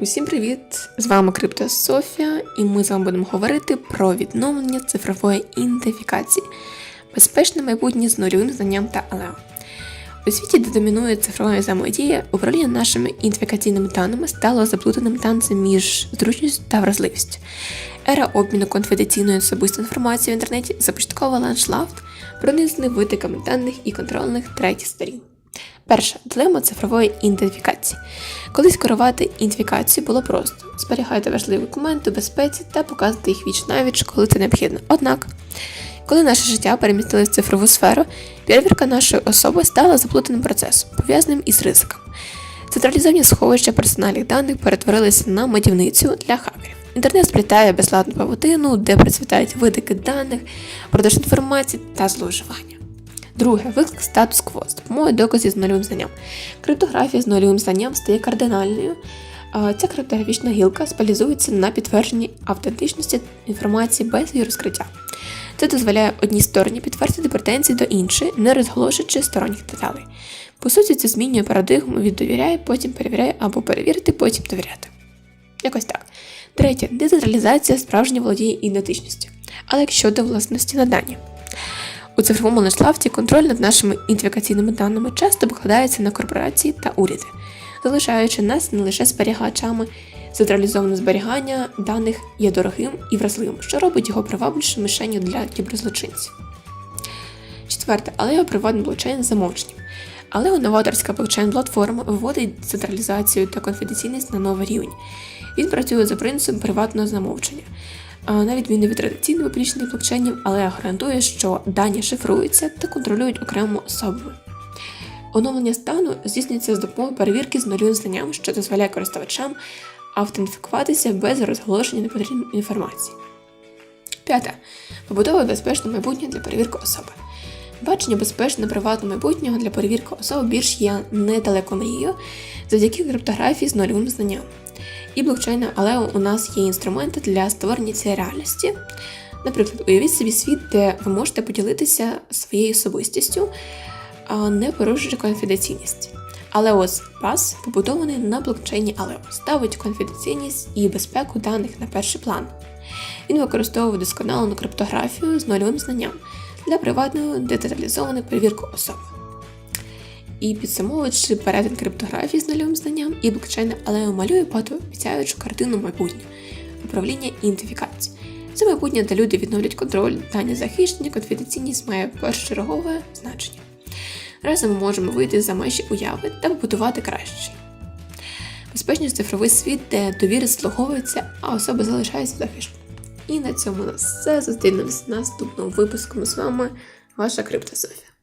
Усім привіт! З вами Крипто Софія, і ми з вами будемо говорити про відновлення цифрової ідентифікації, безпечне майбутнє з нульовим знанням та АЛЕО. У світі, де домінує цифрова взаємодія, управління нашими ідентифікаційними даними стало заплутаним танцем між зручністю та вразливістю. Ера обміну конфіденційною особистою інформацією в інтернеті започатковувала ландшафт, пронизаний витиками даних і контрольних третіх сторін. Перша дилема цифрової ідентифікації. Колись керувати ідентифікацією було просто зберігати важливі документи у безпеці та показувати їх віч навіч, коли це необхідно. Однак, коли наше життя перемістилось в цифрову сферу, перевірка нашої особи стала заплутаним процесом, пов'язаним із ризиком. Централізовані сховища персональних даних перетворилися на медівницю для хакерів. Інтернет сплітає безладну павутину, де процвітають видики даних, продаж інформації та зловживання. Друге, виклик статус-кво з допомогою доказів з нульовим знанням. Криптографія з нульовим знанням стає кардинальною. Ця криптографічна гілка спеціалізується на підтвердженні автентичності інформації без її розкриття. Це дозволяє одній стороні підтвердити претензії до іншої, не розголошуючи сторонніх деталей. По суті, це змінює парадигму від довіряє, потім перевіряє або перевірити, потім довіряти. Якось так. Третє децентралізація справжньо володіє ідентичністю. Але як щодо власності на дані. У цифровому ландшафті контроль над нашими ідентифікаційними даними часто покладається на корпорації та уряди, залишаючи нас не лише зберігачами. Централізоване зберігання даних є дорогим і вразливим, що робить його привабливішим мишенню для кіберзлочинців. Четверте, але приватний блокчейн замовченням. Але новаторська блокчейн-платформа виводить централізацію та конфіденційність на новий рівень. Він працює за принципом приватного замовчення. На відміну від традиційних публічних блокчейнів, але гарантує, що дані шифруються та контролюють окремо особами. Оновлення стану здійснюється з допомогою перевірки з нульовим знанням, що дозволяє користувачам автентифікуватися без розголошення непотрібної інформації. П'яте. Побудова безпечного майбутнього для перевірки особи. Бачення безпечного приватного майбутнього для перевірки особи більш є недалеко мрією завдяки криптографії з нульовим знанням. І блокчейна, але у нас є інструменти для створення цієї реальності. Наприклад, уявіть собі світ, де ви можете поділитися своєю особистістю, не порушуючи конфіденційність. Алеос Пас побудований на блокчейні Алео, ставить конфіденційність і безпеку даних на перший план. Він використовує досконалену криптографію з нульовим знанням для приватної деталізованої перевірки особи. І підсумовуючи перетин криптографії з нульовим знанням і блокчейна, але малює обіцяючу картину майбутнього управління і ідентифікації. Це майбутнє, де люди відновлять контроль, дані захищення, конфіденційність має першочергове значення. Разом ми можемо вийти за межі уяви та побудувати кращий. Безпечний цифровий світ, де довіра слуговується, а особа залишається захищеною. І на цьому у нас все. Зустрінемось в наступному випуску. Ми з вами, ваша Криптософія.